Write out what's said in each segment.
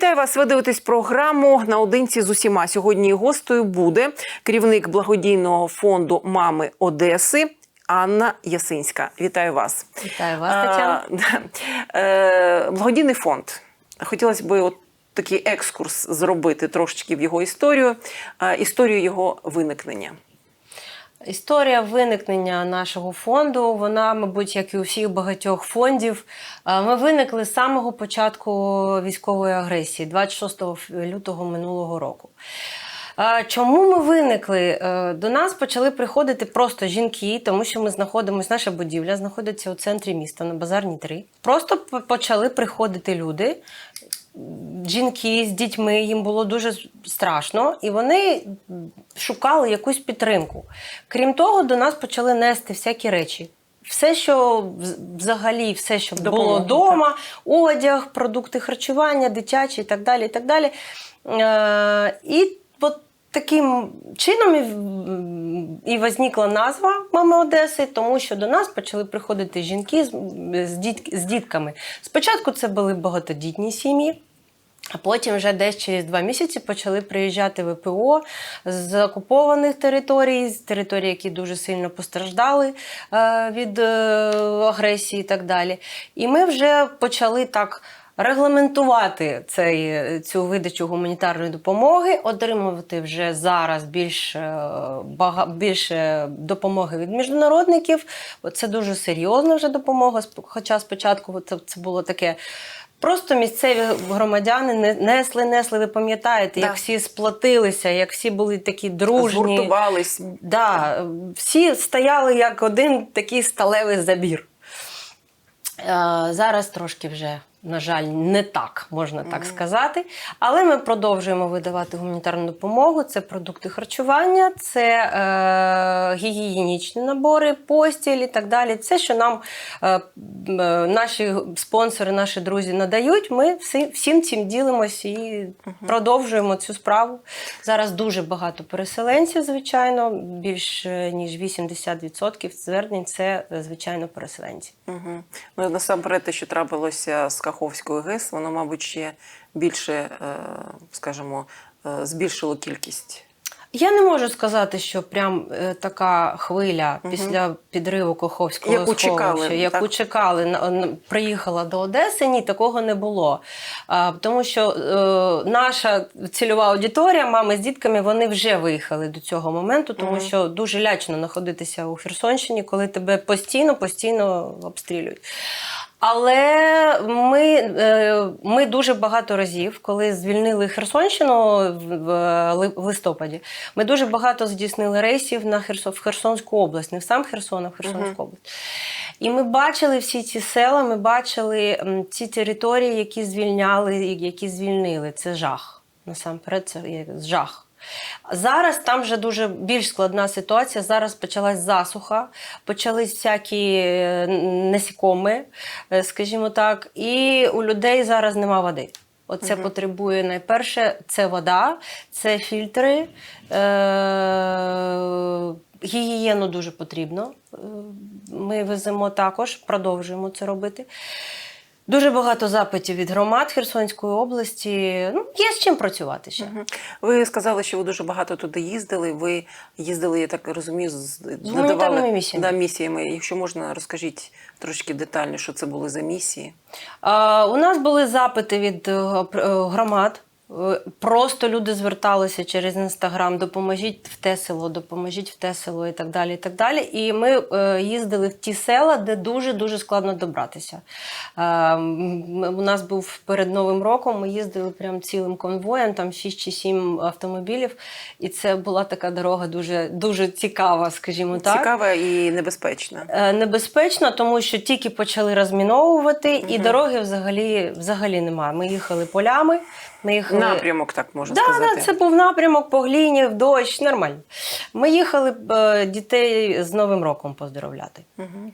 Вітаю вас. Ви дивитесь програму наодинці з усіма. Сьогодні гостею буде керівник благодійного фонду мами Одеси Анна Ясинська. Вітаю вас. Вітаю вас, Тетяна. Е, Благодійний фонд. Хотілося б от такий екскурс зробити трошечки в його історію, е, історію його виникнення. Історія виникнення нашого фонду, вона, мабуть, як і у всіх багатьох фондів, е, ми виникли з самого початку військової агресії, 26 лютого минулого року. Е, Чому ми виникли? Е, До нас почали приходити просто жінки, тому що ми знаходимося, наша будівля знаходиться у центрі міста на базарній 3. Просто почали приходити люди, жінки з дітьми, їм було дуже страшно, і вони шукали якусь підтримку. Крім того, до нас почали нести всякі речі. Все, що взагалі, все, що було Допомогу, вдома, одяг, продукти харчування, дитячі і так далі. І, так далі. Е, і от таким чином і, возникла назва Мами Одеси, тому що до нас почали приходити жінки з дітками. Спочатку це були багатодітні сім'ї. А потім вже десь через два місяці почали приїжджати ВПО з окупованих територій, з територій, які дуже сильно постраждали е, від е, агресії і так далі. І ми вже почали так. Регламентувати цей, цю видачу гуманітарної допомоги, отримувати вже зараз більш, е, бага, більше допомоги від міжнародників. Це дуже серйозна вже допомога. Хоча спочатку це, це було таке Просто місцеві громадяни не- несли, несли. Ви пам'ятаєте, Да. як всі сплатилися, як всі були такі дружні. Згуртувались. Да, всі стояли як один такий сталевий забір. Е, Зараз трошки вже, на жаль, не так, можна так сказати. Але ми продовжуємо видавати гуманітарну допомогу. Це продукти харчування, це е, гігієнічні набори, постіль і так далі. Це, що нам е, е, наші спонсори, наші друзі надають. Ми всі, всім цим ділимося і продовжуємо цю справу. Зараз дуже багато переселенців, звичайно, більш е, ніж 80% звернень це, е, звичайно, переселенці. Угу. Ну, насамперед, те, що трапилося з Каховською ГЕС, воно, мабуть, ще більше, е, скажімо, е, збільшило кількість. Я не можу сказати, що прям е, така хвиля після підриву Коховського Яку сховища, чекали, яку так? чекали, на- на- приїхала до Одеси. Ні, такого не було. А, тому що е, наша цільова аудиторія, мами з дітками, вони вже виїхали до цього моменту, тому Мгм. що дуже лячно знаходитися у Херсонщині, коли тебе постійно, постійно обстрілюють. Але ми, е, ми дуже багато разів, коли звільнили Херсонщину в- в ли- в листопаді, ми дуже багато здійснили рейсів на Херсон, в Херсонську область, не в сам Херсон, а в Херсонську область. І ми бачили всі ці села, ми бачили ці території, які звільняли, які звільнили. Це жах. Насамперед, це жах. Зараз там вже дуже більш складна ситуація. Зараз почалась засуха, почались всякі е, насікоми, е, скажімо так, і у людей зараз нема води. Оце потребує найперше це вода, це фільтри. Е- гігієну дуже потрібно. Е, Ми веземо також, продовжуємо це робити. Дуже багато запитів від громад Херсонської області. Ну, є з чим працювати ще. Угу. Ви сказали, що ви дуже багато туди їздили. Ви їздили, я так розумію, з надавали, місіями. Да, місіями. Якщо можна, розкажіть трошки детально, що це були за місії. А, у нас були запити від е, е, громад. Е, Просто люди зверталися через інстаграм, допоможіть в те село, допоможіть в те село і так далі. І так далі. І ми е, їздили в ті села, де дуже дуже складно добратися. Е, у нас був перед Новим роком. Ми їздили прям цілим конвоєм, там 6 чи 7 автомобілів. І це була така дорога дуже дуже цікава, скажімо так. Цікава і небезпечна. Е, Небезпечно, тому що тільки почали розміновувати, і дороги взагалі, взагалі немає. Ми їхали полями. Ми їхали... Напрямок, так можна Да, сказати. да, це був напрямок по гліні, в дощ, нормально. Ми їхали е, дітей з Новим роком поздоровляти. Мгм.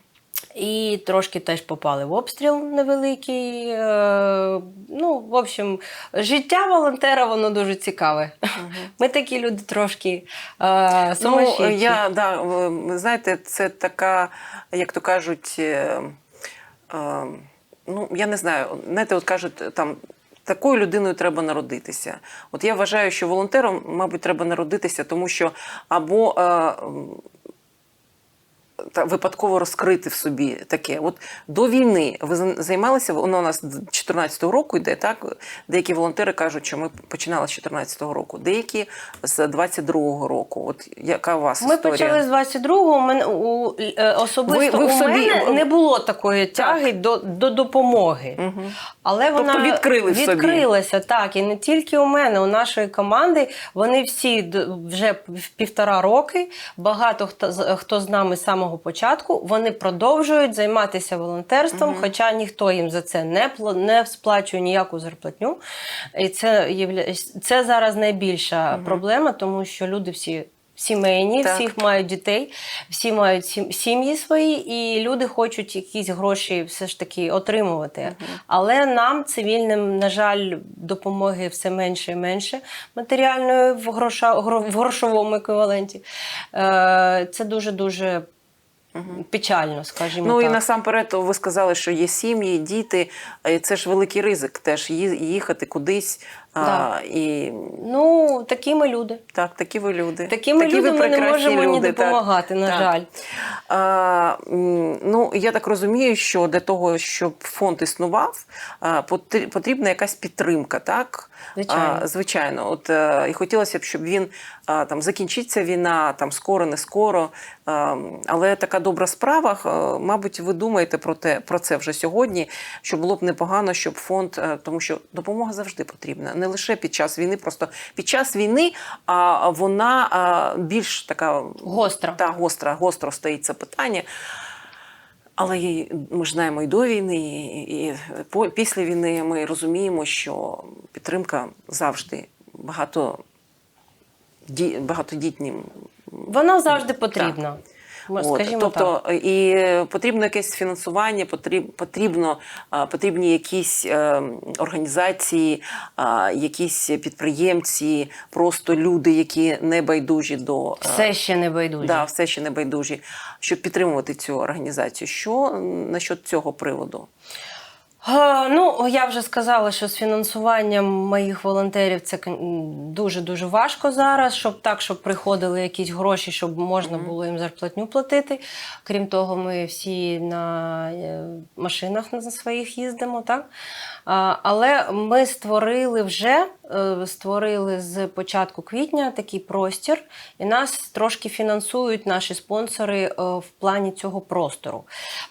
І трошки теж попали в обстріл невеликий. Е, ну, в общем, життя волонтера воно дуже цікаве. Ми такі люди трошки е, Ну, я, да, ви знаєте, це така, як то кажуть, е, е, ну, я не знаю, знаєте, от кажуть, там такою людиною треба народитися. От я вважаю, що волонтером, мабуть, треба народитися, тому що або е, та випадково розкрити в собі таке. От до війни ви займалися, воно у нас з 14-го року йде, так? Деякі волонтери кажуть, що ми починали з 14-го року, деякі з 22-го року. От яка у вас Ми історія? почали з 22-го. У мене у е, особисто Ви- ви у собі- мене не було такої тяги до, до допомоги. Мгм. Але Тобто вона відкрили в собі. відкрилася так, і не тільки у мене, у нашої команди. Вони всі вже півтора роки. Багато хто хто з нами з самого початку. Вони продовжують займатися волонтерством, хоча ніхто їм за це не не сплачує ніяку зарплатню. І це є це зараз найбільша проблема, тому що люди всі. Сімейні, Так. всіх мають дітей, всі мають сім'ї свої, і люди хочуть якісь гроші все ж таки отримувати. Але нам, цивільним, на жаль, допомоги все менше і менше матеріальної в, гроша, в грошовому еквіваленті. Е, Це дуже дуже печально, скажімо Ну так. і насамперед ви сказали, що є сім'ї, діти. Це ж великий ризик теж їхати кудись. А, і Ну, такі ми люди. так, такі ви люди. Такими такі людьми не прекрасні можемо ні люди, так. допомагати, на Так. жаль. А, ну, я так розумію, що для того, щоб фонд існував, потрібна якась підтримка, так? Звичайно. А, звичайно. От, е, і хотілося б, щоб він там закінчиться війна, там скоро, не скоро. А, але така добра справа, мабуть, ви думаєте про, те, про це вже сьогодні, що було б непогано, щоб фонд, е, тому що допомога завжди потрібна. Не лише під час війни, просто під час війни а, вона а, більш така Гостра. та гостра, гостро стоїть це питання. Але ми ж знаємо і до війни, і, і по- після війни ми розуміємо, що підтримка завжди багато, ді- багатодітнім. Вона завжди потрібна. Ми- От, тобто так. і потрібно якесь фінансування, потріб, потрібно, потрібні якісь е, організації, якісь підприємці, просто люди, які не байдужі до е, Все ще не байдужі. Да, все ще не байдужі, щоб підтримувати цю організацію. Що насчет цього приводу? Е, Ну, я вже сказала, що з фінансуванням моїх волонтерів це дуже дуже важко зараз, щоб так, щоб приходили якісь гроші, щоб можна було їм зарплатню платити. Крім того, ми всі на е, машинах на своїх їздимо, так? Але ми створили вже створили з початку квітня такий простір, і нас трошки фінансують наші спонсори е, в плані цього простору.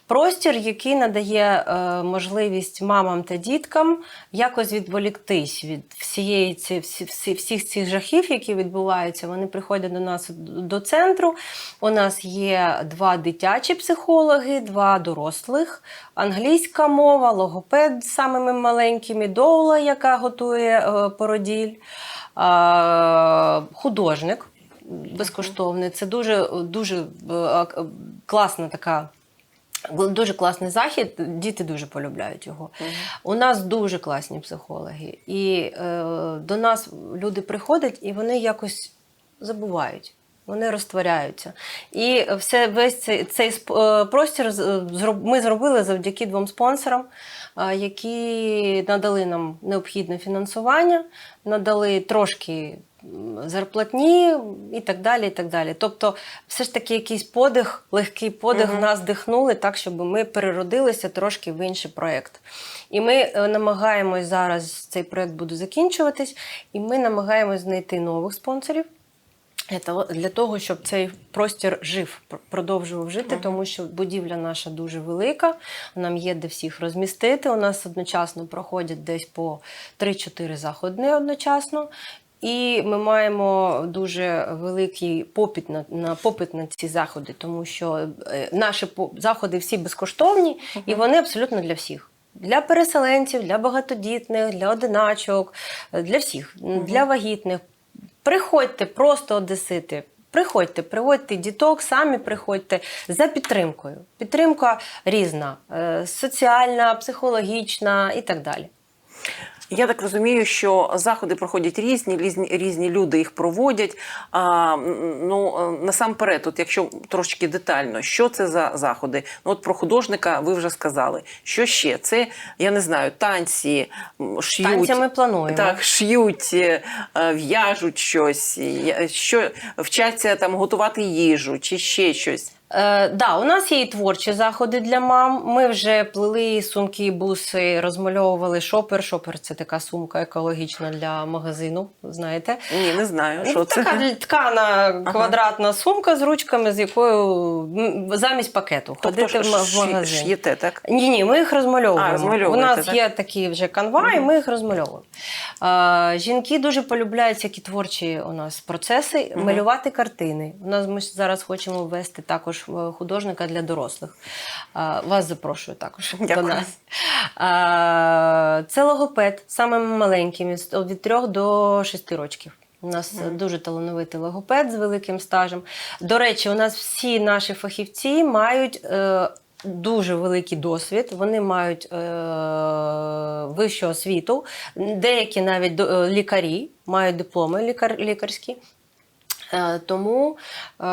Простір, який надає е, можливість мамам та діткам якось відволіктись від всієї ці, всі, всі, всіх цих жахів, які відбуваються. Вони приходять до нас до центру. У нас є два дитячі психологи, два дорослих, англійська мова, логопед з самими маленькими, доула, яка готує е, породіль, художник безкоштовний. Це дуже, дуже е, класна така. Дуже класний захід, діти дуже полюбляють його. У нас дуже класні психологи. І е, до нас люди приходять і вони якось забувають. Вони розтворяються. І все, весь цей, цей е, простір ми зробили завдяки двом спонсорам, е, які надали нам необхідне фінансування, надали трошки зарплатні і так далі. і так далі. Тобто, все ж таки якийсь подих, легкий подих в нас дихнули так, щоб ми переродилися трошки в інший проєкт. І ми е, намагаємось зараз, цей проєкт буде закінчуватись, і ми намагаємось знайти нових спонсорів. Для того- Для того, щоб цей простір жив, продовжував жити, тому що будівля наша дуже велика, нам є де всіх розмістити. У нас одночасно проходять десь по 3-4 заходи одночасно. І ми маємо дуже великий попит на, на попит на ці заходи, тому що е, наші заходи всі безкоштовні і вони абсолютно для всіх. Для переселенців, для багатодітних, для одиначок, е, для всіх, для вагітних. Приходьте, просто одесити. Приходьте, приводьте діток, самі приходьте за підтримкою. Підтримка різна: е, соціальна, психологічна і так далі. Я так розумію, що заходи проходять різні, різні, різні люди їх проводять. А, ну, е, насамперед, от якщо трошки детально, що це за заходи? Ну, от про художника ви вже сказали. Що ще? Це, я не знаю, танці, ш'ють. Танці плануємо. Так, ш'ють, е, е, в'яжуть щось, що вчаться там готувати їжу чи ще щось. Е, да, у нас є і творчі заходи для мам. Ми вже плели сумки, буси, розмальовували шопер. Шопер це така сумка екологічна для магазину. Знаєте, Ні, не знаю, що Ну, це. така ткана квадратна сумка з ручками, з якою замість пакету Тобто ходити в в магазин. шиєте, так? Ні, ні, ми їх розмальовуємо. А, У нас так? є такі вже канва, і ми їх розмальовуємо. А, жінки дуже полюбляють які творчі у нас процеси, малювати картини. У нас ми зараз хочемо ввести також е, художника для дорослих. Вас запрошую також до нас. Це логопед самим маленьким від від 3 до 6 років. У нас е, дуже талановитий логопед з великим стажем. До речі, у нас всі наші фахівці мають е, дуже великий досвід. Вони мають е, вищу освіту. Деякі навіть е, лікарі мають дипломи лікар, лікарські. Е, Тому е,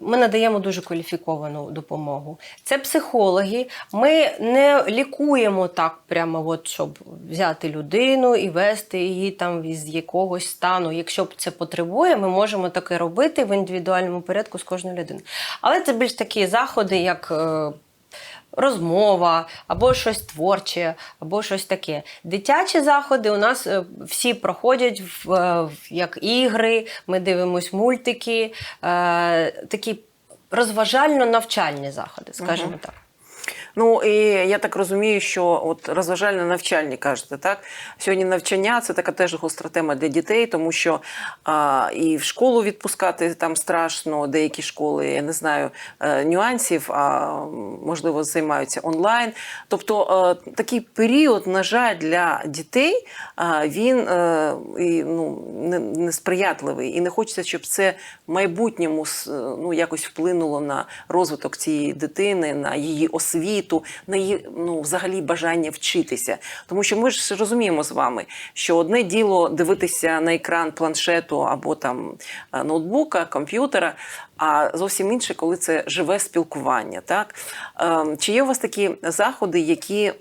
ми надаємо дуже кваліфіковану допомогу. Це психологи. Ми не лікуємо так, прямо, от, щоб взяти людину і вести її там із якогось стану. Якщо це потребує, ми можемо таке робити в індивідуальному порядку з кожною людиною. Але це більш такі заходи, як. Розмова або щось творче, або щось таке. Дитячі заходи у нас е, всі проходять в, е, в- як ігри, ми дивимось мультики, е, такі розважально-навчальні заходи, скажімо так. Ну і я так розумію, що от розважально навчальні кажете, так сьогодні навчання це така теж гостра тема для дітей, тому що а, і в школу відпускати там страшно, деякі школи, я не знаю е, нюансів, а можливо займаються онлайн. Тобто е, такий період, на жаль, для дітей а, він е, і, ну, не- несприятливий, і не хочеться, щоб це в майбутньому ну, якось вплинуло на розвиток цієї дитини, на її освіту, на її ну, взагалі бажання вчитися. Тому що ми ж розуміємо з вами, що одне діло дивитися на екран планшету або там е, ноутбука, комп'ютера. А зовсім інше, коли це живе спілкування. Так? Ем, Чи є у вас такі заходи, які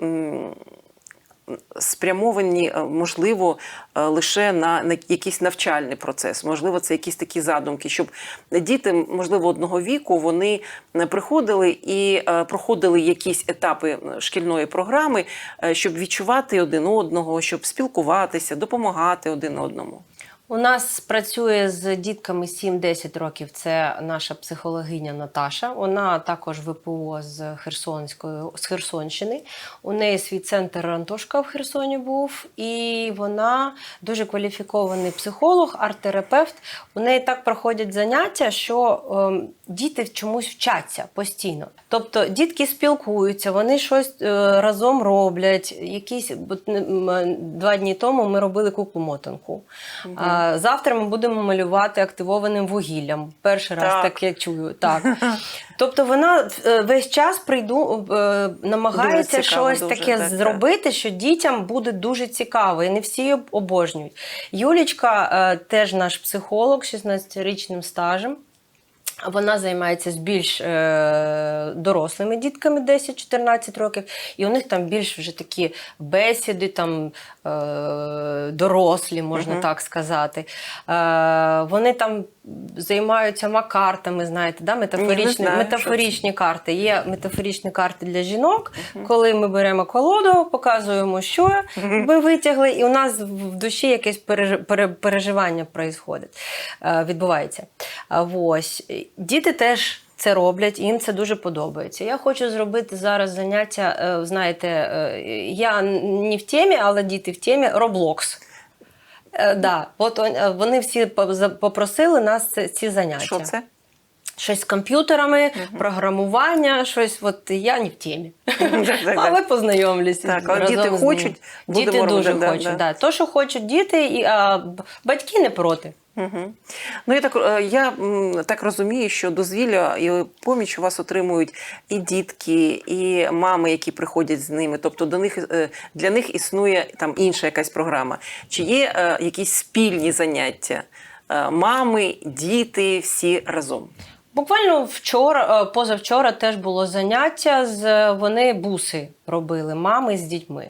спрямовані, е, можливо, е, лише на, на якийсь навчальний процес. Можливо, це якісь такі задумки, щоб діти, можливо, одного віку вони е, приходили і проходили якісь етапи шкільної програми, щоб відчувати один одного, щоб спілкуватися, допомагати один одному. У нас працює з дітками 7-10 років. Це наша психологиня Наташа. Вона також ВПО з Херсонської з Херсонщини. У неї свій центр Антошка в Херсоні був, і вона дуже кваліфікований психолог, арт-терапевт. У неї так проходять заняття, що ем, діти чомусь вчаться постійно. Тобто дітки спілкуються, вони щось е, разом роблять. Якісь м, два дні тому ми робили куклу мотанку. А, завтра ми будемо малювати активованим вугіллям. Перший раз Так. я чую. Так. Тобто вона е, весь час прийду, е, намагається Дуже щось дуже, таке так, так. зробити, що дітям буде дуже цікаво, і не всі обожнюють. Юлічка е, теж наш психолог, 16-річним стажем. Вона займається з більш е, дорослими дітками 10-14 років, і у них там більш вже такі бесіди, там е, дорослі, можна так сказати. Е, вони там займаються макартами, знаєте, да? метафоричні, знаю, метафоричні карти. Є метафоричні карти для жінок, коли ми беремо колоду, показуємо, що ми витягли, і у нас в душі якесь переж- пере- переживання е, відбувається. А Ось. Діти теж. Це роблять, і їм це дуже подобається. Я хочу зробити зараз заняття. е, Знаєте, е, я не в темі, але діти в темі Roblox. Е, да, от е, вони всі по- попросили нас ці заняття. Що це? Щось з комп'ютерами, програмування, щось, от я не в темі. Але познайомлюся. Так, але діти хочуть, Діти дуже хочуть. да. Да. То, що хочуть діти, і а, батьки не проти. Угу. Ну, я так, е, я так розумію, що дозвілля і поміч у вас отримують і дітки, і мами, які приходять з ними. Тобто до них, е, для них існує там інша якась програма. Чи є е, якісь спільні заняття? Мами, діти, всі разом. Буквально вчора, е, позавчора теж було заняття. З вони буси робили мами з дітьми.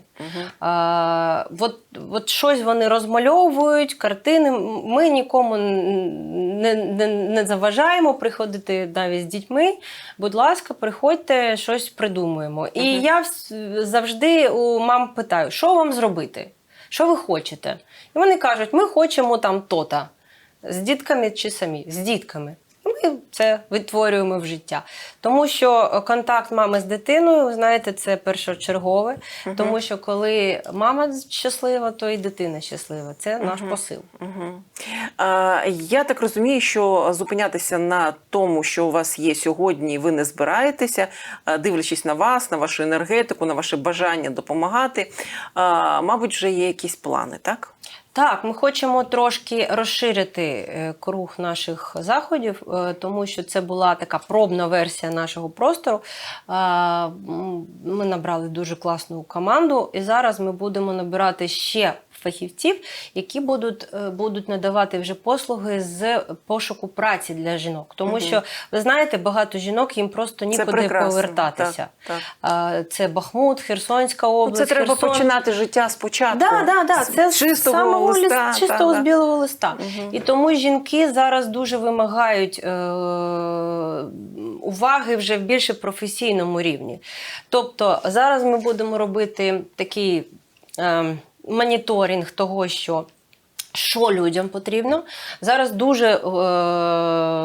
А, от, от щось вони розмальовують, картини. Ми нікому не, не, не заважаємо приходити навіть з дітьми. Будь ласка, приходьте, щось придумуємо. І Мгм. я завжди у мам питаю, що вам зробити? Що ви хочете? І вони кажуть, ми хочемо там то-то. З дітками чи самі? З дітками. Ми це витворюємо в життя. Тому що контакт мами з дитиною, ви знаєте, це першочергове. Тому що коли мама щаслива, то і дитина щаслива. Це наш посил. Угу. А, я так розумію, що зупинятися на тому, що у вас є сьогодні, ви не збираєтеся, дивлячись на вас, на вашу енергетику, на ваше бажання допомагати. А, мабуть, вже є якісь плани, так? Так, ми хочемо трошки розширити е, круг наших заходів, е, тому що це була така пробна версія нашого простору. Ми набрали дуже класну команду, і зараз ми будемо набирати ще фахівців, які будуть, е, будуть надавати вже послуги з пошуку праці для жінок. Тому Мгм. що ви знаєте, багато жінок їм просто нікуди повертатися. Так, так. Це Бахмут, Херсонська Ну, область. це треба Херсон. починати життя спочатку. Да, да, да. Це з чистого самого листа. лист, чистого та, з білого листа. Мгм. І тому жінки зараз дуже вимагають е- уваги вже в більше професійному рівні. Тобто зараз ми будемо робити такий е- моніторинг того, що. Що людям потрібно? Зараз дуже е,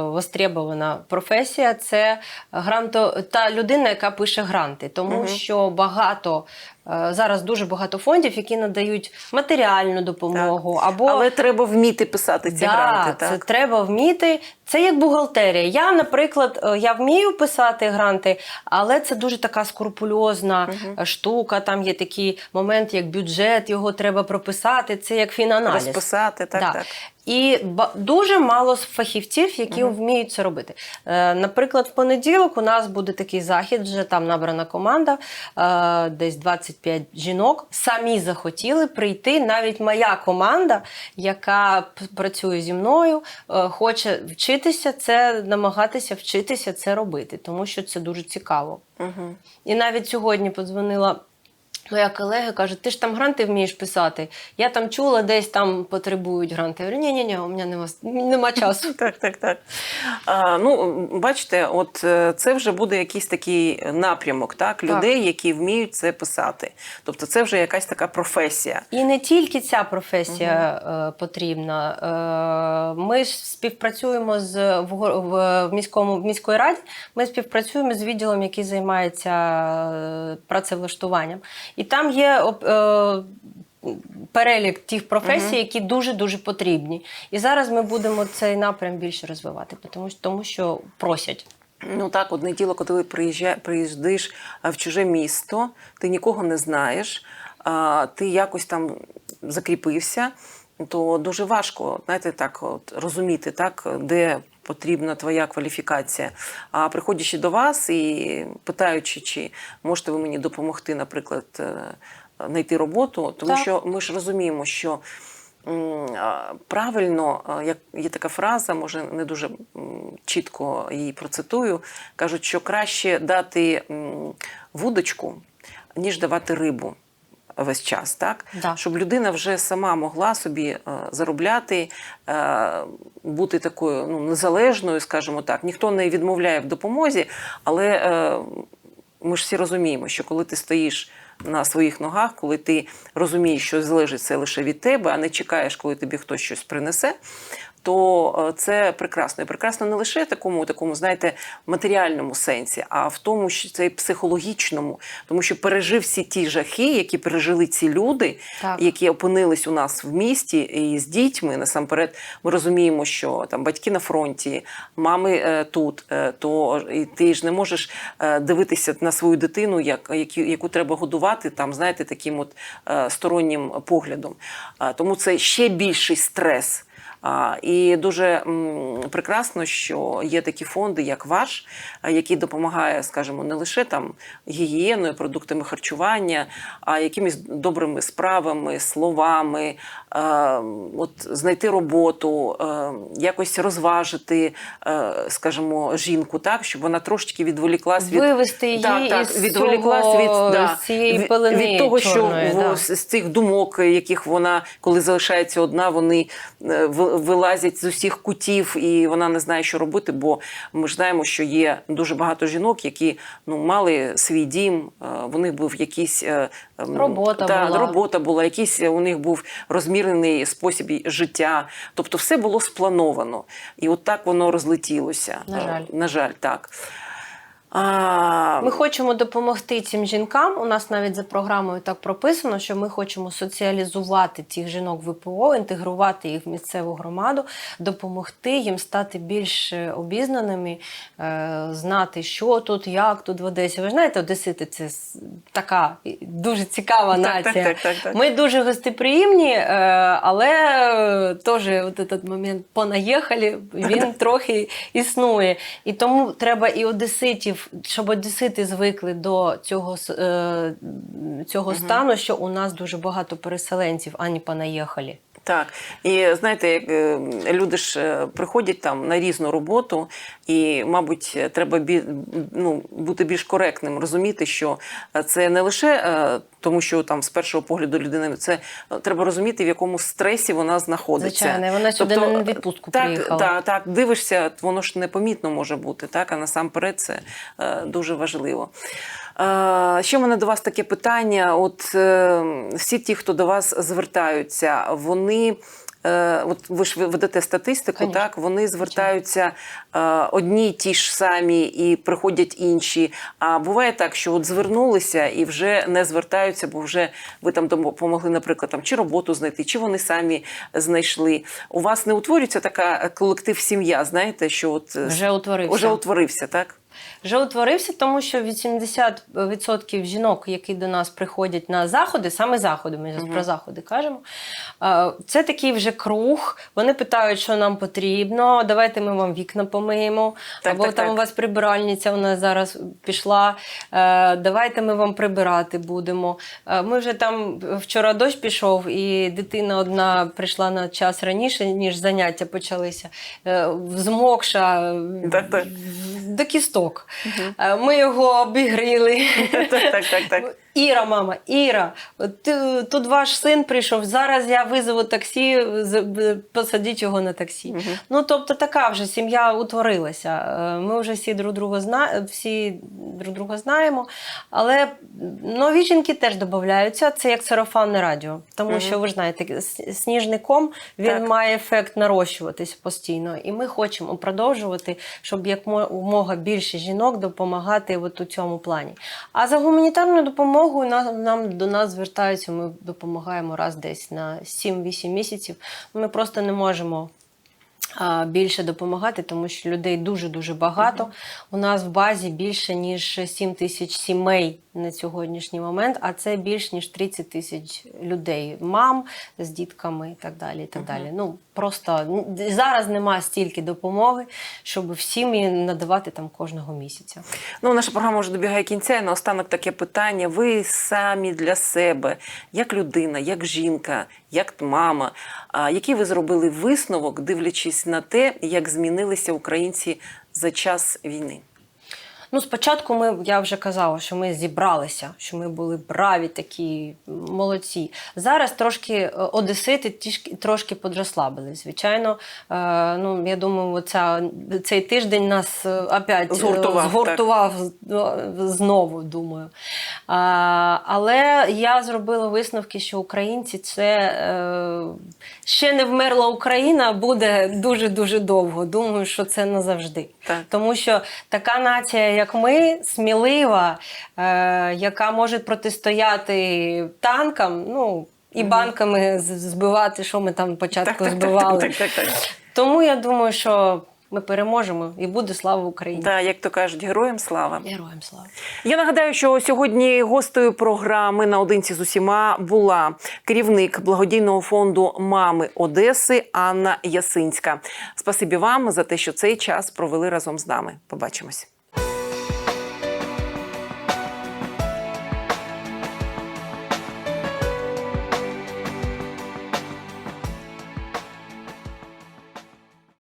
востребована професія це гранто, та людина, яка пише гранти, тому угу. що багато зараз дуже багато фондів, які надають матеріальну допомогу або Але треба вміти писати ці Да, гранти. це треба вміти. Це як бухгалтерія. Я, наприклад, е, я вмію писати гранти, але це дуже така скрупульозна Мгм. штука. Там є такий момент, як бюджет, його треба прописати. Це як фінаналіз. Розписати, так, Да. так. І дуже мало фахівців, які Мгм. вміють це робити. Е, наприклад, в понеділок у нас буде такий захід, вже там набрана команда, е, десь 25 жінок. Самі захотіли прийти. Навіть моя команда, яка працює зі мною, е, хоче вчитися це, намагатися вчитися це робити, тому що це дуже цікаво. Угу. І навіть сьогодні подзвонила. Моя колега каже: ти ж там гранти вмієш писати. Я там чула, десь там потребують гранти. Я говорю, ні, ні, ні, у мене нема, нема часу. Так, так, так. А, ну, бачите, от е, це вже буде якийсь такий напрямок, так? Людей, які вміють це писати. Тобто це вже якась така професія. І не тільки ця професія е, потрібна. Е, ми ж співпрацюємо з в, в, в міському в міської раді. Ми співпрацюємо з відділом, який займається працевлаштуванням. І там є е, перелік тих професій, Мгм. які дуже дуже потрібні. І зараз ми будемо цей напрям більше розвивати, тому, що- тому що просять. Ну так, одне діло, коли приїжджа- приїздиш в чуже місто, ти нікого не знаєш, ти якось там закріпився, то дуже важко, знаєте, так от, розуміти, так, де потрібна твоя кваліфікація. А приходячи до вас і питаючи, чи можете ви мені допомогти, наприклад, е, знайти роботу, тому Так. що ми ж розуміємо, що правильно, як є така фраза, може не дуже чітко її процитую. Кажуть, що краще дати вудочку, ніж давати рибу. Весь час, так Да. щоб людина вже сама могла собі е, заробляти, е, бути такою ну, незалежною, скажімо так. Ніхто не відмовляє в допомозі, але е, ми ж всі розуміємо, що коли ти стоїш на своїх ногах, коли ти розумієш, що залежить це лише від тебе, а не чекаєш, коли тобі хтось щось принесе, то е, це прекрасно. І прекрасно не лише такому, такому, знаєте, матеріальному сенсі, а в тому, що це і психологічному, тому що пережив всі ті жахи, які пережили ці люди, Так. які опинились у нас в місті і з дітьми. Насамперед, ми розуміємо, що там батьки на фронті, мами е, тут, е, то і ти ж не можеш е, дивитися на свою дитину, як, які, яку треба годувати, там, знаєте, таким от е, стороннім поглядом. А, Тому це ще більший стрес. І дуже прекрасно, що є такі фонди, як ваш, який допомагає, скажімо, не лише там гігієною, продуктами харчування, а якимись добрими справами, словами, от знайти роботу, якось розважити, скажімо, жінку, так, щоб вона трошечки відволіклась від Вивести її так, так, із відволіклась від, да, цієї пелени від того, що чорної, в- да. з цих думок, яких вона, коли залишається одна, вони е, ви- вилазять з усіх кутів, і вона не знає, що робити. Бо ми ж знаємо, що є дуже багато жінок, які ну мали свій дім, е, в них був якийсь е, ем, Робота та, була. робота була, якийсь у них був розмірений спосіб життя. Тобто, все було сплановано, і от так воно розлетілося. На жаль. Е, На жаль, так. А, Ми хочемо допомогти цим жінкам. У нас навіть за програмою так прописано, що ми хочемо соціалізувати цих жінок ВПО, інтегрувати їх в місцеву громаду, допомогти їм стати більш е, обізнаними, е, знати, що тут, як тут в Одесі. Ви знаєте, Одесити це така дуже цікава нація. так, так, так, так. Ми дуже гостеприємні, е, але теж от этот момент понаїхали, він трохи існує. І тому треба і одеситів, щоб одесити звикли до цього, е, цього стану, що у нас дуже багато переселенців, ані понаїхали. Так, і знаєте, як е, люди ж е, приходять там на різну роботу, і, мабуть, треба бі, ну, бути більш коректним, розуміти, що е, це не лише тому, що там з першого погляду людини це треба розуміти, в якому стресі вона знаходиться. Звичайно, вона сюди не на відпустку так, приїхала. Так, так, дивишся, воно ж непомітно може бути, так, а насамперед це дуже важливо. Е, ще в мене до вас таке питання: от е, всі ті, хто до вас звертаються, вони. е, От ви ж ведете статистику, Конечно. так вони звертаються одні й ті ж самі і приходять інші. А буває так, що от звернулися і вже не звертаються, бо вже ви там допомогли, наприклад, там чи роботу знайти, чи вони самі знайшли. У вас не утворюється така колектив сім'я, знаєте, що от Вже утворився. Вже утворився, так? Вже утворився, тому що 80% жінок, які до нас приходять на заходи, саме заходи, ми зараз про заходи кажемо. е, Це такий вже круг. Вони питають, що нам потрібно. Давайте ми вам вікна помиємо. Так, Або так, там так. у вас прибиральниця у нас зараз пішла. е, Давайте ми вам прибирати будемо. Е, Ми вже там вчора дощ пішов, і дитина одна прийшла на час раніше, ніж заняття почалися. Змокша Так, так. до кісток. Е, Ми його обігріли. Так, так, так, так. Іра, мама, Іра, ти- тут ваш син прийшов. Зараз я визову таксі, посадіть його на таксі. Ну тобто така вже сім'я утворилася. Е, Ми вже всі друг друга зна... всі друг друга знаємо. Але нові жінки теж додаються. Це як сарафанне радіо. Тому що ви ж знаєте, сніжником він Так. має ефект нарощуватись постійно. І ми хочемо продовжувати, щоб як мога більше жінок допомагати от у цьому плані. А за гуманітарною допомогою нам, нам до нас звертаються. Ми допомагаємо раз десь на 7-8 місяців. Ми просто не можемо. Більше допомагати, тому що людей дуже дуже багато. У нас в базі більше ніж 7 тисяч сімей на сьогоднішній момент, а це більш ніж 30 тисяч людей, мам з дітками і так далі. І так далі. Ну просто зараз немає стільки допомоги, щоб всім її надавати там кожного місяця. Ну, наша програма вже добігає кінця. І наостанок таке питання. Ви самі для себе, як людина, як жінка, як мама, а який ви зробили висновок, дивлячись на те, як змінилися українці за час війни? Ну, спочатку ми, я вже казала, що ми зібралися, що ми були браві, такі молодці. Зараз трошки е, одесити трошки подрозслабились. Звичайно, е, ну, я думаю, оця, цей тиждень нас е, опять Згуртував, згуртував знову, думаю. Але я зробила висновки, що українці це е, ще не вмерла Україна, буде дуже-дуже довго. Думаю, що це назавжди. Так. Тому що така нація, як ми, смілива, е, яка може протистояти танкам, ну і банками збивати, що ми там початку Так, так, так, збивали. так, так, так. Тому я думаю, що ми переможемо і буде слава Україні. Да, як то кажуть, героям слава. Героям слава. Я нагадаю, що сьогодні гостею програми наодинці з усіма була керівник благодійного фонду Мами Одеси Анна Ясинська. Спасибі вам за те, що цей час провели разом з нами. Побачимось.